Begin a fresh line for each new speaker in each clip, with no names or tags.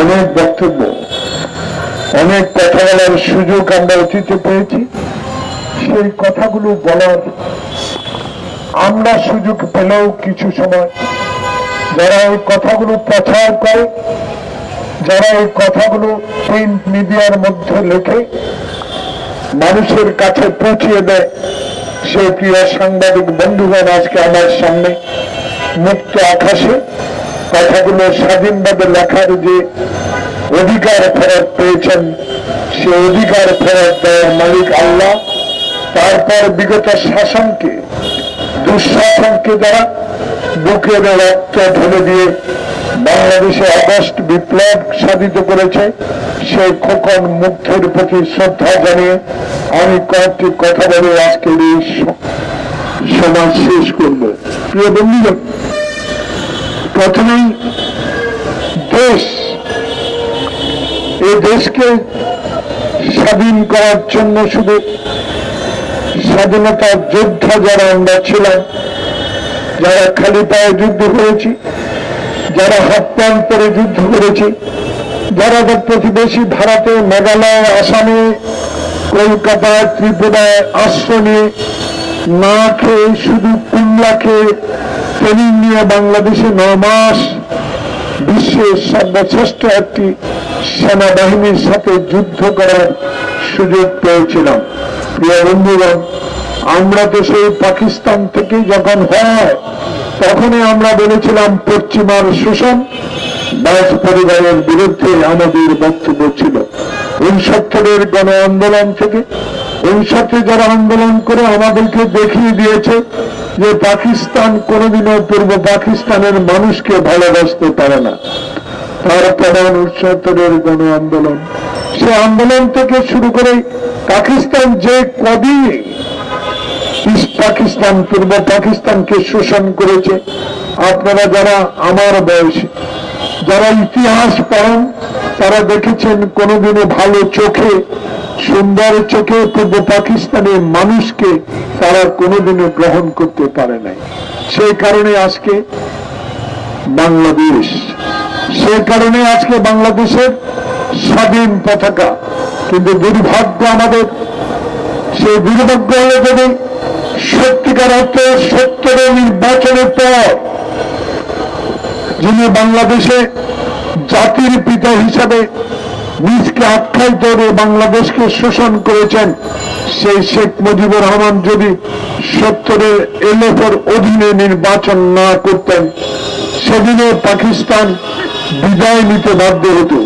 অনেক বক্তব্য, অনেক কথা বলার সুযোগ আমরা অতীতে পেয়েছি। সেই কথাগুলো বলার আমরা সুযোগ পেলেও কিছু সময় যারা এই কথাগুলো প্রচার করে, যারা এই কথাগুলো প্রিন্ট মিডিয়ার মধ্যে লেখে, মানুষের কাছে পৌঁছিয়ে দেয়। সেই প্রিয় সাংবাদিক বন্ধুগণ, আজকে আমার সামনে মুক্ত আকাশে কথাগুলো স্বাধীনভাবে লেখার যে অধিকার ফেরত পেয়েছেন, সে অধিকার ফেরত দেওয়ার মালিক আল্লাহ। তারপর বিগত শাসনকে, দুঃশাসনকে যারা বুকের রক্ত ঢেলে দিয়ে বাংলাদেশে অগস্ট বিপ্লব সাধিত করেছে, সেই খোকন মুগ্ধের প্রতি শ্রদ্ধা জানিয়ে আমি কয়েকটি কথা বলে আজকের এই স- সমাজ শেষ করব। প্রিয় বন্ধুগণ প্রথমেই দেশ, এই দেশকে স্বাধীন করার জন্য শুধু স্বাধীনতার যোদ্ধা যারা আমরা ছিলাম, যারা খালি পায়ে যুদ্ধ করেছি, যারা হাত প্যান্ট যুদ্ধ করেছি, যারা তার প্রতিবেশী ভারতে, মেঘালয়, আসামে কলকাতায় ত্রিপুরায় আশ্রয় নিয়ে না খেয়ে, শুধু কুমলা খেয়ে ট্রেনিং নিয়ে বাংলাদেশে ন মাস বিশ্বের সর্বশ্রেষ্ঠ একটি সেনাবাহিনীর সাথে যুদ্ধ করার সুযোগ পেয়েছিলাম। প্রিয় বন্ধুগণ আমরা তো সেই পাকিস্তান থেকে যখন হয়, তখনই আমরা বলেছিলাম পশ্চিমার শোষণ। দাস পরিবারের বিরুদ্ধে আমাদের বক্তব্য ছিল। উনসত্তরের গণ আন্দোলন থেকে উনসত্তরে যারা আন্দোলন করে আমাদেরকে দেখিয়ে দিয়েছে যে পাকিস্তান কোনোদিনও পূর্ব পাকিস্তানের মানুষকে ভালোবাসতে পারে না। তার প্রধান উনসত্তরের গণ আন্দোলন। সে আন্দোলন থেকে শুরু করে পাকিস্তান যে কদিন পাকিস্তান, পূর্ব পাকিস্তানকে শোষণ করেছে, আপনারা যারা আমার বয়সী, যারা ইতিহাস পড়েন তারা দেখেছেন কোনোদিনও ভালো চোখে, সুন্দর চোখে পূর্ব পাকিস্তানের মানুষকে তারা কোনোদিনও গ্রহণ করতে পারে নাই। সেই কারণে আজকে বাংলাদেশ, সেই কারণে আজকে বাংলাদেশের স্বাধীন পতাকা। কিন্তু দুর্ভাগ্য আমাদের, সেই দুর্ভাগ্য হলে যদি সত্যিকার অর্থে সত্তরের নির্বাচনের পর যিনি বাংলাদেশে জাতির পিতা হিসাবে নিজকে আখ্যায়িত করে বাংলাদেশকে শোষণ করেছেন সেই শেখ মুজিবুর রহমান যদি সত্তরের এলএফের অধীনে নির্বাচন না করতেন সেদিনে পাকিস্তান বিদায় নিতে বাধ্য হতো।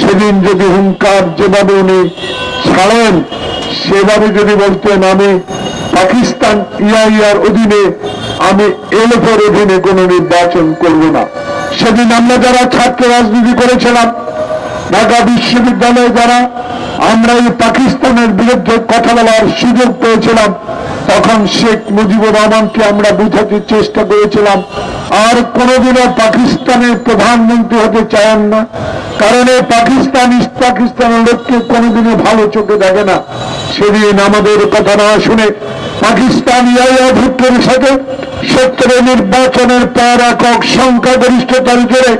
সেদিন যদি হুঙ্কার যেভাবে উনি ছাড়েন, সেভাবে যদি বলতেন, আমি পাকিস্তান ইয়া ইয়ার অধীনে আমি এলএফের অধীনে কোনো নির্বাচন করব না। সেদিন আমরা যারা ছাত্র রাজনীতি করেছিলাম, ঢাকা বিশ্ববিদ্যালয়ে যারা আমরা এই পাকিস্তানের বিরুদ্ধে কথা বলার সুযোগ পেয়েছিলাম, তখন শেখ মুজিবুর রহমানকে আমরা বুঝাতে চেষ্টা করেছিলাম। আর কোনোদিনও পাকিস্তানের প্রধানমন্ত্রী হতে চান না, কারণ এই পাকিস্তান, ইস্ট পাকিস্তানের লোককে কোনোদিনও ভালো চোখে দেখে না। সেদিন আমাদের কথা না শুনে পাকিস্তান ইয়া ভুট্টোর সাথে সত্তরের নির্বাচনের পর একক সংখ্যাগরিষ্ঠতার জোরে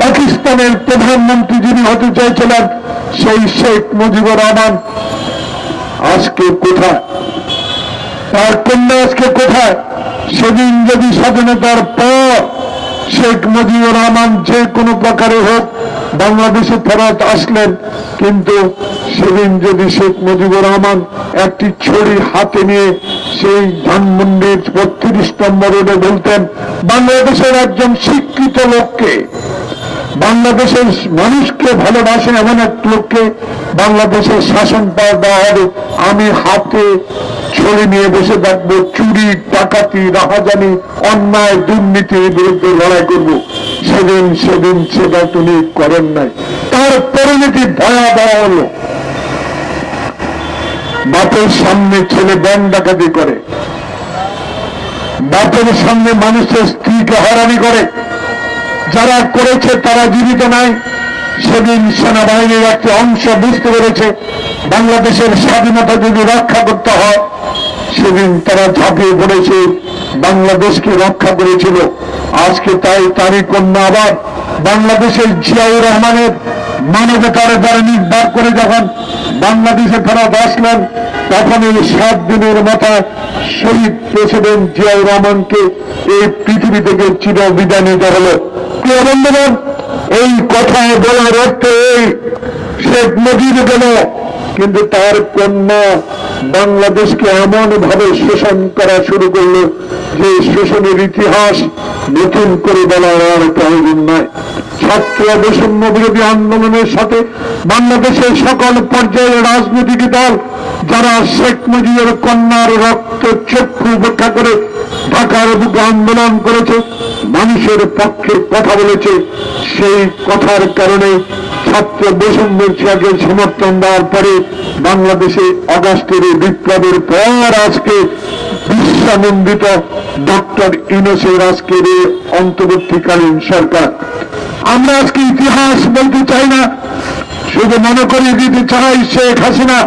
পাকিস্তানের প্রধানমন্ত্রী যিনি হতে চাইছিলেন, সেই শেখ মুজিবুর রহমান। আজকে কোথায়? তার কন্যা আজকে কোথায়? সেদিন যদি স্বাধীনতার পর শেখ মুজিবুর রহমান যে কোনো প্রকারে হোক, বাংলাদেশে ফেরত আসলেন, কিন্তু সেদিন যদি শেখ মুজিবুর রহমান একটি ছড়ি হাতে নিয়ে সেই ধানমন্ডির বত্রিশ নম্বর রোডে বলতেন, বাংলাদেশের একজন শিক্ষিত লোককে, বাংলাদেশের মানুষকে ভালোবাসে এমন এক লোককে বাংলাদেশের শাসন পাওয়া দেওয়া হবে। আমি হাতে ছড়ে নিয়ে বসে থাকব, চুরি, ডাকাতি, রাহাজানি, অন্যায় দুর্নীতির বিরুদ্ধে লড়াই করব। সেদিন সেদিন সেটা তিনি করেন নাই। তার পরিণতি ভয়াবহ হলো। বাপের সামনে ছেলে ব্যাং ডাকাতি করে। বাপের সামনে মানুষের স্ত্রীকে হরানি করে। যারা করেছে তারা জীবিত নাই। সেদিন সেনাবাহিনীর একটি অংশ বুঝতে পেরেছে বাংলাদেশের স্বাধীনতা যদি রক্ষা করতে হয়, সেদিন তারা ঝাঁপিয়ে পড়েছে, বাংলাদেশকে রক্ষা করেছিল। আজকে তাই তারই কন্যা আবার বাংলাদেশের জিয়াউর রহমানের মানবতার দ্বারা নির্ভর করে যখন বাংলাদেশে ফেরত আসলেন তখন এই সাত দিনের মাথায় শহীদ প্রেসিডেন্ট জিয়াউর রহমানকে এই পৃথিবী থেকে চির বিদায় নিতে হলো। প্রিয় বন্ধুগণ, এই কথা বলার অর্থ এই, শেখ মুজিব গেল কিন্তু তার কন্যা বাংলাদেশকে এমন ভাবে শোষণ করা শুরু করল যে শোষণের ইতিহাস নতুন করে বলার আর প্রয়োজন নয় ছাত্র বৈষম্য বিরোধী আন্দোলনের সাথে বাংলাদেশের সকল পর্যায়ের রাজনৈতিক দল, যারা শেখ মুজিবের কন্যার রক্ত চক্ষু উপেক্ষা করে ঢাকার বুকে আন্দোলন করেছে, মানুষের পক্ষে কথা বলেছে। সেই কথার কারণে ছাত্র বৈষম্যের ছিয়াকে সমর্থন দেওয়ার পরে বাংলাদেশে অগাস্টের বিপ্লবের পর আজকে বিশ্বানন্দিত ডক্টর ইনোসের আজকের অন্তর্বর্তীকালীন সরকার। আমরা আজকে ইতিহাস বলতে চাই না, শুধু মনে করিয়ে দিতে চাই শেখ হাসিনা।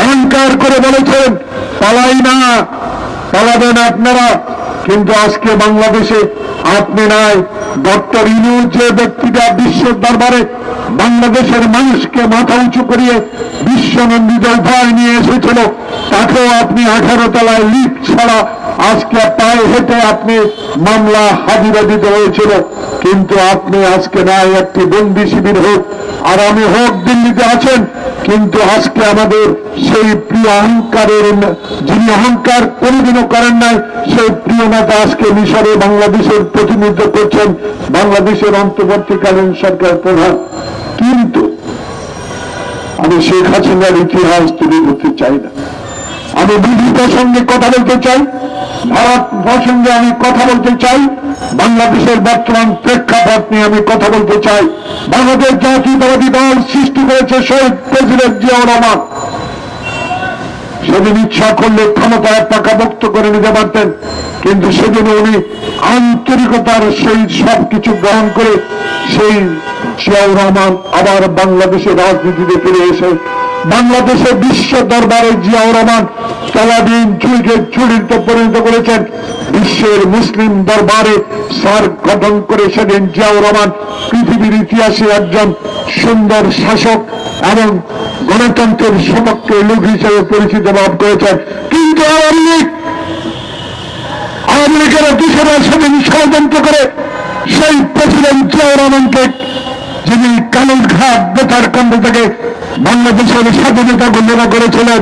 অহংকার করে বলেছেন, পালাই না, পালাবেন আপনারা। কিন্তু আজকে বাংলাদেশে আপনি নাই, ডক্টর ইনু যে ব্যক্তিটা বিশ্বের দরবারে বাংলাদেশের মানুষকে মাথা উঁচু করিয়ে বিশ্বনন্দিত ভয় নিয়ে এসেছিল তাকেও আপনি আঠারো তলায় লিফট ছাড়া। আজকে পায়ে হেঁটে আপনি মামলা হাজিরা দিতে হয়েছিল। কিন্তু আপনি আজকে নাই একটি বন্দি শিবির হোক, আর আমি হোক দিল্লিতে আছেন, কিন্তু আজকে আমাদের সেই প্রিয় অহংকারের যিনি অহংকার কোনোদিনও করেন নাই, সেই প্রিয় নেতা আজকে মিশরে বাংলাদেশের প্রতিনিধিত্ব করছেন, বাংলাদেশের অন্তর্বর্তীকালীন সরকার প্রধান। কিন্তু আমি শেখ হাসিনার ইতিহাস তুলে ধরতে চাই না। আমি বিধি প্রসঙ্গে কথা বলতে চাই। ভারত প্রসঙ্গে আমি কথা বলতে চাই। বাংলাদেশের বর্তমান প্রেক্ষাপট নিয়ে আমি কথা বলতে চাই। বাংলাদেশ জাতীয়তাবাদী দল সৃষ্টি করেছে শহীদ প্রেসিডেন্ট জিয়াউর রহমান। সেদিন ইচ্ছা করলে ক্ষমতায় পাকাভক্ত করে নিতে পারতেন, কিন্তু সেদিন উনি আন্তরিকতার সহিত সবকিছু গ্রহণ করে সেই জিয়াউর রহমান আবার বাংলাদেশের রাজনীতিতে ফিরে এসে বাংলাদেশের বিশ্ব দরবারে জিয়াউর রহমান সালাদিন চুরিকে চুরিতে পরিণত করেছেন। বিশ্বের মুসলিম দরবারে সার গঠন করে সেদিন জিয়াউর রহমান পৃথিবীর ইতিহাসে একজন সুন্দর শাসক এবং গণতন্ত্রের সমক্ষে লোক হিসেবে পরিচিত লাভ করেছেন। কিন্তু আওয়ামী লীগ, আওয়ামী লীগের অফিসেরা সেদিন ষড়যন্ত্র করে সেই প্রেসিডেন্ট জিয়াউর রহমানকে যিনি কানুন ঘাট বেতার কাণ্ড থেকে বাংলাদেশের স্বাধীনতা ঘোষণা করেছিলেন,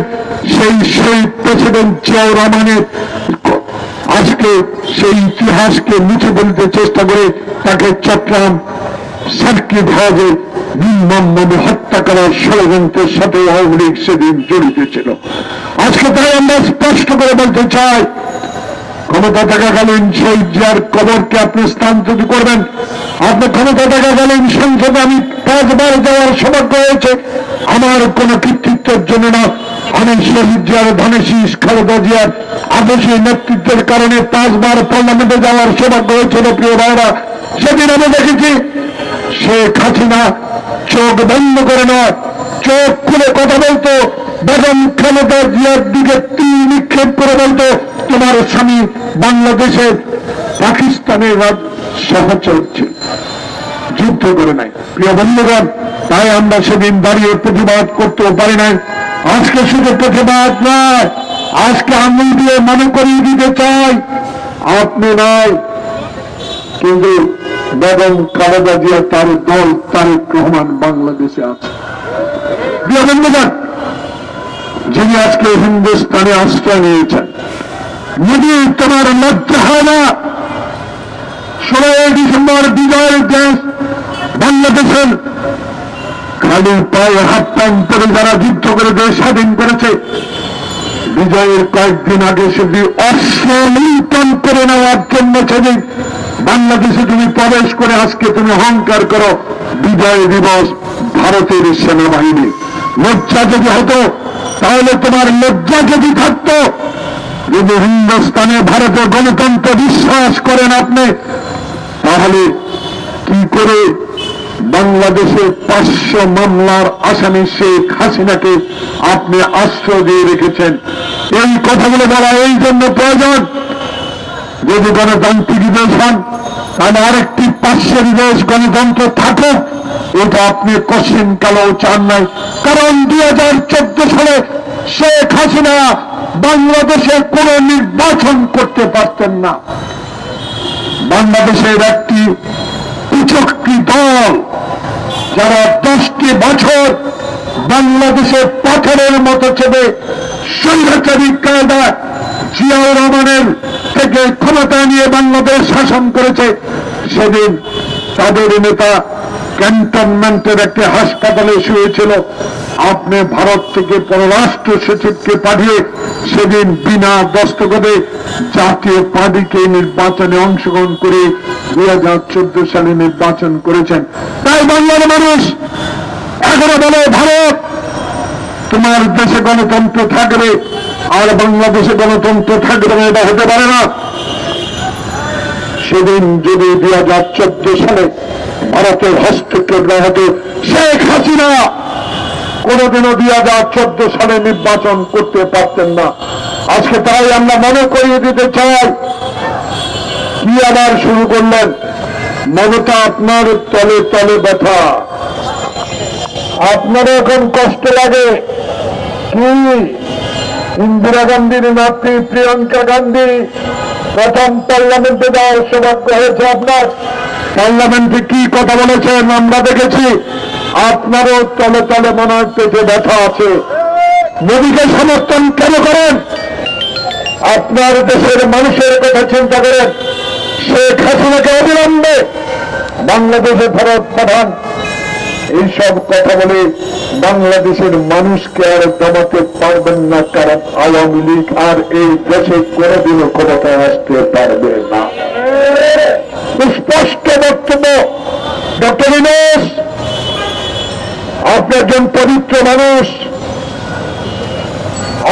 সেই সেই প্রেসিডেন্ট জিয়াউর রহমানের আজকে সেই ইতিহাসকে মুছে ফেলতে চেষ্টা করে তাকে চট্টগ্রাম সার্কিট হাউসে নির্মমভাবে হত্যা করার ষড়যন্ত্রের সাথে আওয়ামী লীগ সেদিন জড়িত ছিল। আজকে তাই আমরা স্পষ্ট করে বলতে চাই, ক্ষমতা থাকাকালীন সেই জিয়ার কবরকে আপনি স্থানান্তরিত করবেন আপনি ক্ষমতা থাকাকালীন সংসদে আমি পাঁচবার যাওয়ার সৌভাগ্য হয়েছে। আমার কোন কৃতিত্বের জন্য না। আমি শহীদ জিয়ার ধনেশীষ খালেদা জিয়ার আদর্শী নেতৃত্বের কারণে পাঁচবার পার্লামেন্টে যাওয়ার সৌভাগ্য হয়েছিল প্রিয় ভাইরা। সেদিন আমি দেখেছি, শেখ হাসিনা চোখ বন্ধ করে নয় চোখ খুলে কথা বলতো। বেগম খালেদা জিয়ার দিকে তীর নিক্ষেপ করে বলতো, তোমার স্বামী বাংলাদেশের পাকিস্তানের রাজ সহচর ছিল যুদ্ধ করে নাই। প্রিয় বন্ধুগণ, তাই আমরা সেদিন দাঁড়িয়ে প্রতিবাদ করতেও পারি নাই। আজকে শুধু প্রতিবাদ নয়, আজকে আঙুল দিয়ে মনে করিয়ে দিতে চাই, আপনি নয়, কিন্তু বেগম খালেদা জিয়া তার দল তারেক রহমান বাংলাদেশে আছে। প্রিয় বন্ধুগণ যিনি আজকে হিন্দুস্তানে আশ্রয় নিয়েছেন, মোদী তোমার লজ্জা হয় না ষোলোই ডিসেম্বর বিজয়ের দেশ বাংলাদেশের খালি পায়ে হাত পান করে যারা যুদ্ধ করে দেশ স্বাধীন করেছে, বিজয়ের কয়েকদিন আগে সেটি অস্ত্র করে নেওয়ার জন্য সেদিন বাংলাদেশে তুমি প্রবেশ করে আজকে তুমি অহংকার করো, বিজয় দিবস ভারতের সেনাবাহিনী। লজ্জা যদি হতো তাহলে তোমার লজ্জা যদি থাকতো, যদি হিন্দুস্তানে ভারতের গণতন্ত্র বিশ্বাস করেন আপনি, তাহলে কি করে বাংলাদেশে পাঁচশো মামলার আসামি শেখ হাসিনাকে আপনি আশ্রয় দিয়ে রেখেছেন? এই কথাগুলো বলা এই জন্য প্রয়োজন। যদি গণতান্ত্রিক দেশ হন, তাহলে আরেকটি পাশের দেশ গণতন্ত্র থাকুক। এটা আপনি কশিন কালেও চান নাই। কারণ দুই হাজার চোদ্দ সালে শেখ হাসিনা বাংলাদেশে কোনো নির্বাচন করতে পারতেন না। বাংলাদেশের একটি কুচক্রি দল যারা দশটি বছর বাংলাদেশে পাথরের মতো চেপে স্বৈরাচারী কায়দা জিয়াউর রহমানের থেকে ক্ষমতা নিয়ে বাংলাদেশ শাসন করেছে, সেদিন তাদের নেতা ক্যান্টনমেন্টের একটি হাসপাতালে শুয়েছিল। আপনি ভারত থেকে পররাষ্ট্র সচিবকে পাঠিয়ে সেদিন বিনা দস্তগতে জাতীয় পার্টিকে নির্বাচনে অংশগ্রহণ করে দুই হাজার চোদ্দ সালে নির্বাচন করেছেন। তাই বাংলার মানুষ, এখনও বলে, ভারত, তোমার দেশে গণতন্ত্র থাকবে আর বাংলাদেশে গণতন্ত্র থাকবে না, এটা হতে পারে না। সেদিন যদি দুই হাজার চোদ্দ সালে ভারতের হস্তক্ষেপ না হতো শেখ হাসিনা কোনদিনও দুই হাজার চোদ্দ সালে নির্বাচন করতে পারতেন না। আজকে তাই আমরা মনে করিয়ে দিতে চাই, কি আবার শুরু করলেন? মমতা আপনার তলে তলে ব্যথা। আপনারও এখন কষ্ট লাগে। কি? ইন্দিরা গান্ধীর নাতি প্রিয়াঙ্কা গান্ধী প্রথম পার্লামেন্টে যাওয়ার সৌভাগ্য হয়েছে আপনার। পার্লামেন্টে কি কথা বলেছেন আমরা দেখেছি আপনারও তলে তলে মনে হয় পেটে ব্যথা আছে। মোদীকে সমর্থন কেন করেন? আপনার দেশের মানুষের কথা চিন্তা করেন। শেখ হাসিনাকে অবিলম্বে বাংলাদেশে ফেরত পাঠান। এইসব কথা বলে বাংলাদেশের মানুষকে আর দমাতে পারবেন না, কারণ আওয়ামী লীগ আর এই দেশে কোনোদিনও ক্ষমতায় আসতে পারবে না। স্পষ্ট বক্তব্য, ডক্টর বিনোস আপনি একজন পবিত্র মানুষ।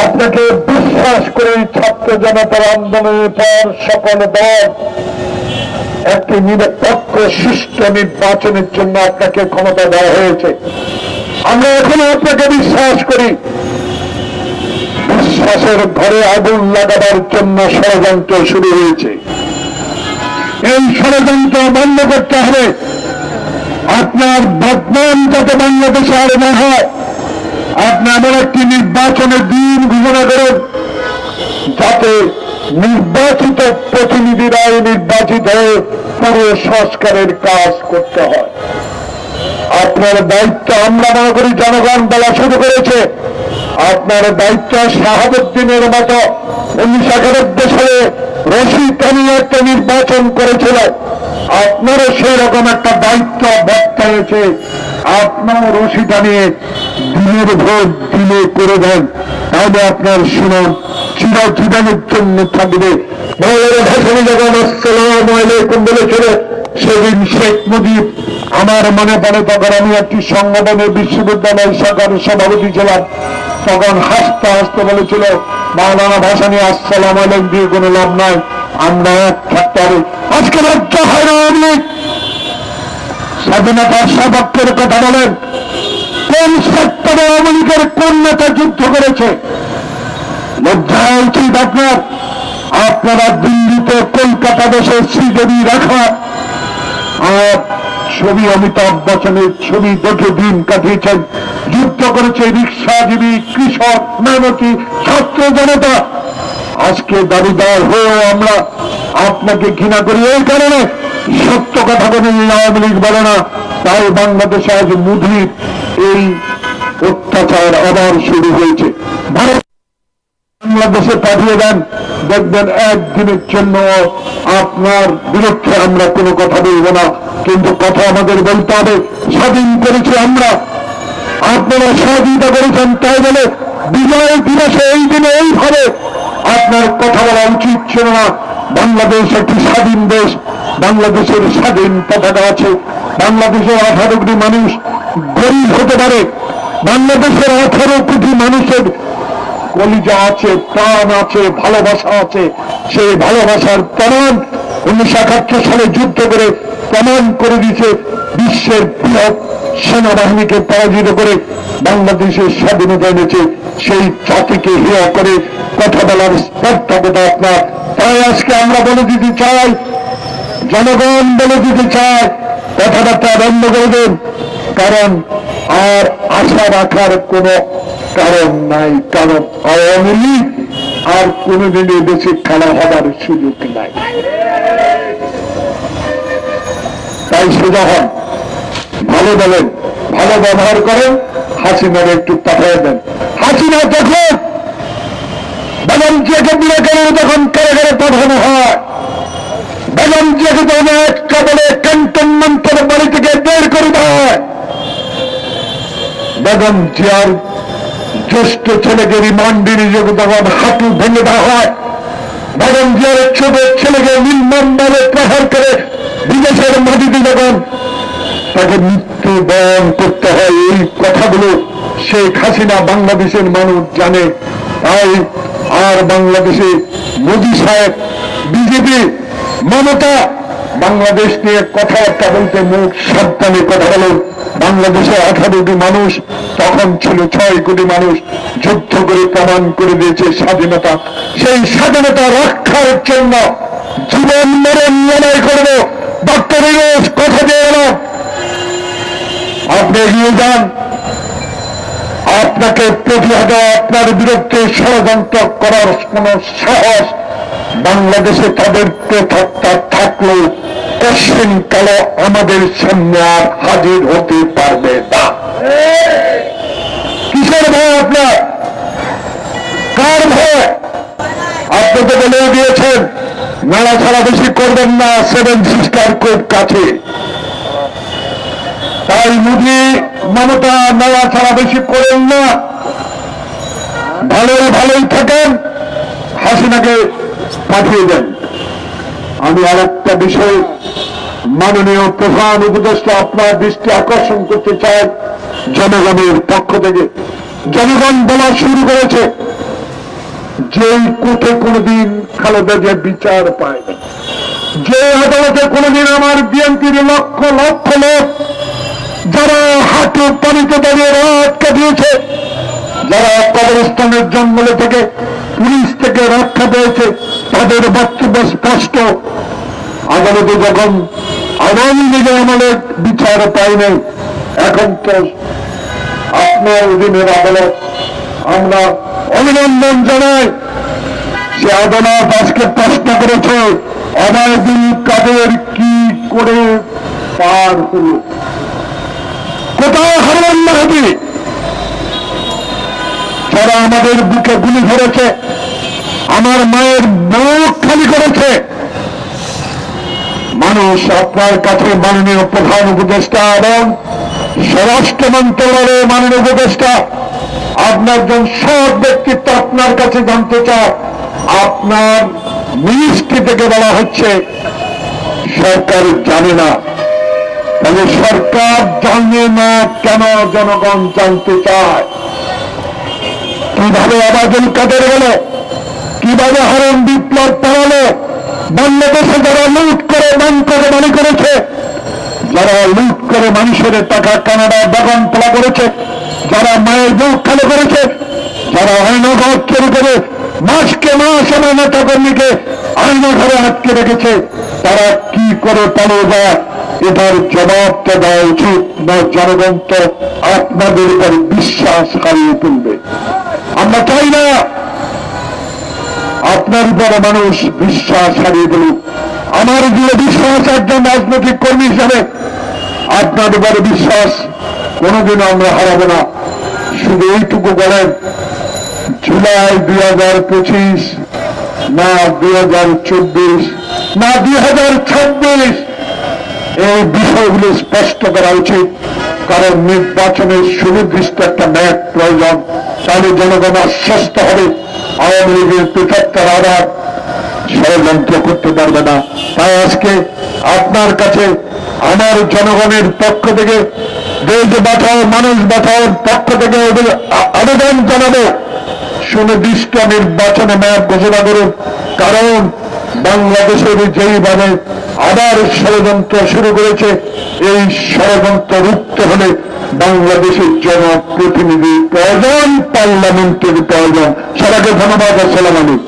আপনাকে বিশ্বাস করে ছাত্র জনতার আন্দোলনের পর সকল দল একটি নিরপেক্ষ, সুষ্ঠু নির্বাচনের জন্য আপনাকে ক্ষমতা দেওয়া হয়েছে। আমরা এখনও আপনাকে বিশ্বাস করি। বিশ্বাসের ঘরে আগুন লাগাবার জন্য ষড়যন্ত্র শুরু হয়েছে। এই ষড়যন্ত্র বন্ধ করতে হবে। আপনার বদনাম যাতে বাংলাদেশে আর না হয়, আপনি এমন একটি নির্বাচনের দিন ঘোষণা করেন, যাতে নির্বাচিত প্রতিনিধিরাই নির্বাচিত হয়ে পুরো সংস্কারের কাজ করতে হয়। আপনার দায়িত্ব আমরা মনে করি জনগণ বলা শুরু করেছে। আপনার দায়িত্ব শাহাবুদ্দিনের মতো উনিশশো একানব্বই সালে খানি একটা নির্বাচন করেছিল। আপনারও সেই রকম একটা দায়িত্ব বর্তায়েছে আপনার রশি টানিয়ে দিনের ভোট দিলে করে দেন। তাহলে আপনার সুনাম চিরজীবনের জন্য থাকবে। ভাষণে যখন আসসালাম আলাইকুম বলেছিল সেদিন শেখ মুজিব। আমার মনে পড়ে তখন আমি একটি সংগঠনের বিশ্ববিদ্যালয় শাখার সভাপতি ছিলাম। তখন হাসতে হাসতে বলেছিল মাওলানা ভাসানি আসসালাম আলাইকুম, দিয়ে কোনো লাভ নাই। আমরা এক থাকতে আজকে রাজ্য হয় না লীগ। স্বাধীনতার সপক্ষের কথা বলেন। কোন সেক্টরে আওয়ামী লীগের কোন নেতা যুদ্ধ করেছে? লজ্জা উচিত আপনার। আপনারা দিল্লিতে, কলকাতা দেশে শ্রীদেবী রাখা আর ছবি অমিতাভ বচ্চনের ছবি দেখে দিন কাটিয়েছেন। যুদ্ধ করেছে রিক্সাজীবী কৃষক মেহনতি ছাত্র জনতা। আজকে দাবিদার হয়েও আমরা আপনাকে ঘৃণা করি এই কারণে সত্য কথা বলে, আওয়ামী লীগ বলে না, তাই বাংলাদেশে আজ মুধির এই অত্যাচার আবার শুরু হয়েছে। ভারত বাংলাদেশে পাঠিয়ে দেন, দেখবেন একদিনের জন্য আপনার বিরুদ্ধে আমরা কোনো কথা বলব না, কিন্তু কথা আমাদের বলতে হবে। স্বাধীন করেছি আমরা আপনারা সহযোগিতা করেছেন, তাই বলে বিজয় দিবসে এই দিনে এইভাবে আপনার কথা বলা উচিত ছিল না। বাংলাদেশ একটি স্বাধীন দেশ, বাংলাদেশের স্বাধীন পতাকা আছে। বাংলাদেশের আঠারো কোটি মানুষ গরিব হতে পারে। বাংলাদেশের আঠারো কোটি মানুষের কলিজা আছে, প্রাণ আছে, ভালোবাসা আছে। সেই ভালোবাসার প্রমাণ উনিশশো একাত্তর সালে যুদ্ধ করে প্রমাণ করে দিয়েছে বিশ্বের বৃহৎ সেনাবাহিনীকে পরাজিত করে বাংলাদেশের স্বাধীনতা এনেছে, সেই জাতিকে হেয়া করে কথা বলার স্পর্ধকতা আপনার। তাই আজকে আমরা বলে দিতে চাই, জনগণ বলে দিতে চায়, কথাবার্তা বন্ধ করে দেন, কারণ আর আশা রাখার কোনো কারণ নাই, কারণ আওয়ামী লীগ আর কোনোদিনই বেশি খেলা হবার সুযোগ নাই। তাই সোজা হন ভালো বলেন, ভালো ব্যবহার করেন হাসিনার একটু পাঠিয়ে দেন। হাসিনা তখন বেগম জিয়াকে বিয়ে করে তখন কেড়ে পাঠানো হয়, বেগম জিয়াকে তখন একটা বলে ক্যান্টনমেন্টের বাড়ি থেকে বের করে দেওয়া হয় বেগম জিয়ার জ্যেষ্ঠ ছেলেকে রিমান্ডে নিযোগ তখন হাঁটু ভেঙে দেওয়া হয়। বেগম জিয়ার ছোট ছেলেকে নির্মমভাবে প্রহার করে বিদেশের মাটিতে যখন তাকে মৃত্যু বরণ করতে হয়, এই কথাগুলো শেখ হাসিনা বাংলাদেশের মানুষ জানে। তাই আর বাংলাদেশে মোদী সাহেব, বিজেপি, মমতা, বাংলাদেশ নিয়ে কথাবার্তা বলতে মুখ সাবধানে কথা বলেন বাংলাদেশে আঠারো কোটি মানুষ, তখন ছিল ছয় কোটি মানুষ, যুদ্ধ করে প্রমাণ করে দিয়েছে স্বাধীনতা। সেই স্বাধীনতা রক্ষার জন্য জীবন মরণ লড়াই করব ডক্টর ইরোজ কথা দিয়ে এলাম আপনি এগিয়ে যান। আপনাকে প্রতিহত, আপনার বিরুদ্ধে ষড়যন্ত্র করার কোন সাহস বাংলাদেশে তাদের প্রথাত্তা থাকলেও কশিন কালো আমাদের সামনে আর হাজির হতে পারবে না। কিসের ভয় আপনার? কার ভয়? আপনি তো বলে দিয়েছেন নাড়া ছাড়া বেশি করবেন না, সেভেন সিস্টার কোর্ট কাছে। তাই মুদি মমতা নেওয়া ছাড়া বেশি করেন না। ভালোই ভালোই থাকেন, হাসিনাকে পাঠিয়ে দেন। আমি আর একটা বিষয় মাননীয় প্রধান উপদেষ্টা আপনার দৃষ্টি আকর্ষণ করতে চাই জনগণের পক্ষ থেকে। জনগণ বলা শুরু করেছে, যেই কোর্টে কোনোদিন খালেদা যে বিচার পায় যে আদালতে কোনোদিন আমার বিএনপির লক্ষ লক্ষ লোক যারা হাঁটু পানিতে দাঁড়িয়ে রাত কাটিয়েছে, যারা কবরস্থানের জঙ্গলে থেকে পুলিশ থেকে রক্ষা পেয়েছে, তাদের বক্তব্য স্পষ্ট। আদালতে যখন আওয়ামী লীগের আমলে বিচার পাইনি এখন তো আপনার অধীনের আদালত, আমরা অভিনন্দন জানাই। সে আদালত আজকে প্রশ্ন করেছে অনায়দিন কাদের কি করে পার হলো কোথায় হারমান মাহাবি যারা আমাদের বুকে গুলি ধরেছে, আমার মায়ের বুক খালি করেছে। মানুষ আপনার কাছে মাননীয় প্রধান উপদেষ্টা এবং স্বরাষ্ট্র মন্ত্রণালয়ের মাননীয় উপদেষ্টা আপনার একজন সৎ ব্যক্তিত্ব আপনার কাছে জানতে চায়। আপনার মিনিস্ট্রি থেকে বলা হচ্ছে, সরকার জানে না। তাহলে সরকার জানে না কেন জনগণ জানতে চায়। কীভাবে আবাদুল কাদের গেল কীভাবে হরণ বিপ্লব পালালো? বাংলাদেশে যারা লুট করে ব্যাংকে মনে করেছে, যারা লুট করে মানুষের টাকা কানাডা বাগান তোলা করেছে, যারা মায়ের বুক খালি করেছে, যারা আইনঘর চুরি করে মাসকে মাস আমার নেতা কর্মীকে আইনঘরে আটকে রেখেছে, তারা কি করে পালিয়ে যায়? এটার জবাবটা দেওয়া উচিত না জনগণ তো আপনাদের উপর বিশ্বাস হারিয়ে তুলবে আমরা চাই না আপনার উপরে মানুষ বিশ্বাস হারিয়ে দিলুক আমার যে বিশ্বাস একজন রাজনৈতিক কর্মী হিসাবে, আপনার উপরে বিশ্বাস কোনোদিন আমরা হারাবো না। শুধু এইটুকু বলেন, জুলাই দুই হাজার পঁচিশ, না দুই হাজার চব্বিশ, না দুই হাজার ছাব্বিশ এই বিষয়গুলো স্পষ্ট করা উচিত, কারণ নির্বাচনের সুনির্দিষ্ট একটা ম্যাপ প্রয়োজন। তাহলে জনগণ আশ্বস্ত হবে, আওয়ামী লীগের পৃথকতার আবার ষড়যন্ত্র করতে পারবে না। তাই আজকে আপনার কাছে আমার জনগণের পক্ষ থেকে, দেশ বাঁচাও, মানুষ বাঁচাওয়ার পক্ষ থেকে ওদের আবেদন জানাব। সুনির্দিষ্ট নির্বাচনে ম্যাপ ঘোষণা করুন, কারণ বাংলাদেশের যেইভাবে আবার ষড়যন্ত্র শুরু করেছে, এই ষড়যন্ত্র রুখতে হলে বাংলাদেশের জনপ্রতিনিধি প্রয়োজন পার্লামেন্টের প্রয়োজন। সবাইকে ধন্যবাদ, আসসালাম আলাইকুম।